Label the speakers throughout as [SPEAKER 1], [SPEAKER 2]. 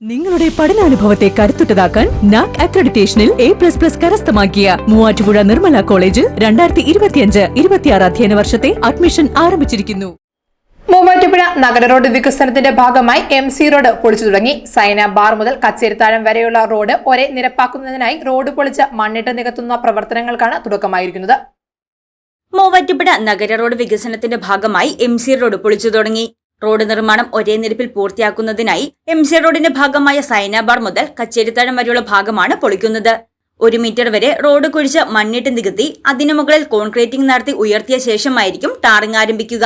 [SPEAKER 1] നിങ്ങളുടെ പഠനാനുഭവത്തെ കരുത്തുറ്റതാക്കാൻ നാക് അക്രഡിറ്റേഷനിൽ എ പ്ലസ് പ്ലസ് കരസ്ഥമാക്കിയ മൂവാറ്റുപുഴ നിർമ്മല കോളേജിൽ രണ്ടായിരത്തി ഇരുപത്തിയഞ്ച് ഇരുപത്തിയാറ് അധ്യയന വർഷത്തെ അഡ്മിഷൻ ആരംഭിച്ചിരിക്കുന്നു.
[SPEAKER 2] മൂവാറ്റുപുഴ നഗര റോഡ് വികസനത്തിന്റെ ഭാഗമായി എം സി റോഡ് പൊളിച്ചു തുടങ്ങി. സൈന ബാർ മുതൽ കച്ചേരിത്താഴം വരെയുള്ള റോഡ് ഒരേ നിരപ്പാക്കുന്നതിനായി റോഡ് പൊളിച്ച് മണ്ണിട്ട് നികത്തുന്ന പ്രവർത്തനങ്ങൾക്കാണ് തുടക്കമായിരിക്കുന്നത്.
[SPEAKER 3] മൂവാറ്റുപുഴ നഗര റോഡ് വികസനത്തിന്റെ ഭാഗമായി എം സി റോഡ് പൊളിച്ചു തുടങ്ങി. റോഡ് നിർമ്മാണം ഒരേ നിരപ്പിൽ പൂർത്തിയാക്കുന്നതിനായി എം സി റോഡിന്റെ ഭാഗമായ സൈനാബാർ മുതൽ കച്ചേരിത്താഴം വരെയുള്ള ഭാഗമാണ് പൊളിക്കുന്നത്. ഒരു മീറ്റർ വരെ റോഡ് കുഴിച്ച് മണ്ണിട്ട് നികത്തി അതിനു മുകളിൽ കോൺക്രീറ്റിംഗ് നടത്തി ഉയർത്തിയ ശേഷമായിരിക്കും ടാറിംഗ് ആരംഭിക്കുക.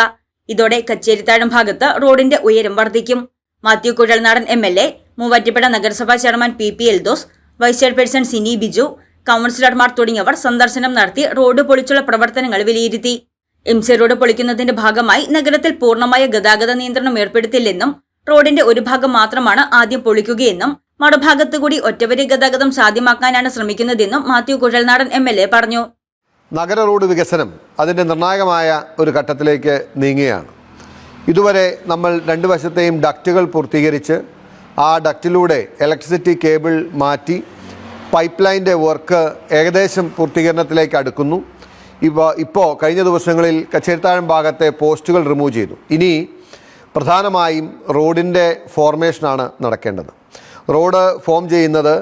[SPEAKER 3] ഇതോടെ കച്ചേരിത്താഴം ഭാഗത്ത് റോഡിന്റെ ഉയരം വർദ്ധിക്കും. Mathew Kuzhalnadan M L A Muvattupuzha നഗരസഭാ chairman P P Eldhose vice chairperson Sini Biju കൌൺസിലർമാർ തുടങ്ങിയവർ സന്ദർശനം നടത്തി റോഡ് പൊളിച്ചുള്ള പ്രവർത്തനങ്ങൾ വിലയിരുത്തി. എം സി റോഡ് പൊളിക്കുന്നതിന്റെ ഭാഗമായി നഗരത്തിൽ പൂർണമായ ഗതാഗത നിയന്ത്രണം ഏർപ്പെടുത്തില്ലെന്നും റോഡിന്റെ ഒരു ഭാഗം മാത്രമാണ് ആദ്യം പൊളിക്കുകയെന്നും മറുഭാഗത്തുകൂടി ഒറ്റവരി ഗതാഗതം സാധ്യമാക്കാനാണ് ശ്രമിക്കുന്നതെന്നും Mathew Kuzhalnadan M L A പറഞ്ഞു.
[SPEAKER 4] നഗര റോഡ് വികസനം അതിന്റെ നിർണായകമായ ഒരു ഘട്ടത്തിലേക്ക് നീങ്ങുകയാണ്. ഇതുവരെ നമ്മൾ രണ്ട് വശത്തെയും ഡക്റ്റുകൾ പൂർത്തീകരിച്ച് ആ ഡക്റ്റിലൂടെ ഇലക്ട്രിസിറ്റി കേബിൾ മാറ്റി പൈപ്പ് ലൈന്റെ വർക്ക് ഏകദേശം പൂർത്തീകരണത്തിലേക്ക് അടുക്കുന്നു. ഇപ്പോൾ ഇപ്പോൾ കഴിഞ്ഞ ദിവസങ്ങളിൽ കച്ചേരിത്താഴം ഭാഗത്തെ പോസ്റ്റുകൾ റിമൂവ് ചെയ്തു. ഇനി പ്രധാനമായും റോഡിന്റെ ഫോർമേഷനാണ് നടക്കേണ്ടത്. റോഡ് ഫോം ചെയ്യുന്നത്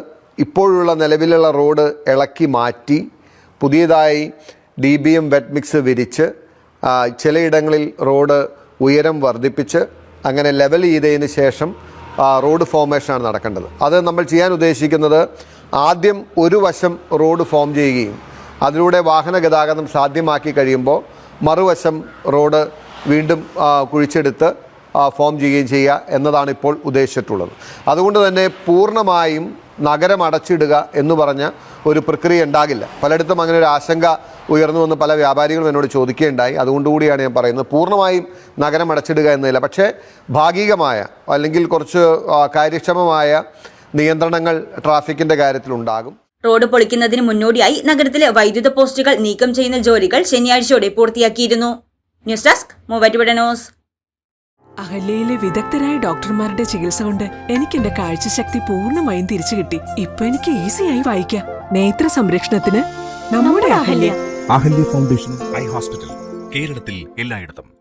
[SPEAKER 4] ഇപ്പോഴുള്ള നിലവിലുള്ള റോഡ് ഇളക്കി മാറ്റി പുതിയതായി D B M wet mix വിരിച്ച് ചിലയിടങ്ങളിൽ റോഡ് ഉയരം വർദ്ധിപ്പിച്ച് അങ്ങനെ ലെവൽ ചെയ്തതിന് ശേഷം റോഡ് ഫോർമേഷനാണ് നടക്കേണ്ടത്. അത് നമ്മൾ ചെയ്യാൻ ഉദ്ദേശിക്കുന്നത് ആദ്യം ഒരു വശം റോഡ് ഫോം ചെയ്യുകയും അതിലൂടെ വാഹന ഗതാഗതം സാധ്യമാക്കി കഴിയുമ്പോൾ മറുവശം റോഡ് വീണ്ടും കുഴിച്ചെടുത്ത് ഫോം ചെയ്യുകയും ചെയ്യുക എന്നതാണ് ഇപ്പോൾ ഉദ്ദേശിച്ചിട്ടുള്ളത്. അതുകൊണ്ട് തന്നെ പൂർണമായും നഗരം അടച്ചിടുക എന്ന് പറഞ്ഞ ഒരു പ്രക്രിയ ഉണ്ടാകില്ല. പലയിടത്തും അങ്ങനെ ഒരു ആശങ്ക ഉയർന്നു വന്ന് പല വ്യാപാരികളും എന്നോട് ചോദിക്കുകയുണ്ടായി. അതുകൊണ്ടുകൂടിയാണ് ഞാൻ പറയുന്നത്. പൂർണമായും നഗരം അടച്ചിടുക എന്നതില്ല. പക്ഷേ ഭാഗികമായ അല്ലെങ്കിൽ കുറച്ച് കാര്യക്ഷമമായ നിയന്ത്രണങ്ങൾ ട്രാഫിക്കിന്റെ കാര്യത്തിലുണ്ടാകും.
[SPEAKER 3] റോഡ് പൊളിക്കുന്നതിന് മുന്നോടിയായി നഗരത്തിലെ വൈദ്യുത പോസ്റ്റുകൾ നീക്കം ചെയ്യുന്ന ജോലികൾ ശനിയാഴ്ചയോടെ പൂർത്തിയാക്കിയിരുന്നു. News desk Muvattupuzha news.
[SPEAKER 5] അഹല്യയിലെ വിദഗ്ധരായ ഡോക്ടർമാരുടെ ചികിത്സ കൊണ്ട് എനിക്ക് എന്റെ കാഴ്ചശക്തി പൂർണമായും തിരിച്ചു കിട്ടി. ഇപ്പൊ എനിക്ക് ഈസിയായി വായിക്കാം. നേത്ര സംരക്ഷണത്തിന് നമ്മുടെ Ahalya.
[SPEAKER 6] Ahalya foundation eye hospital കേരളത്തിൽ എല്ലായിടത്തും.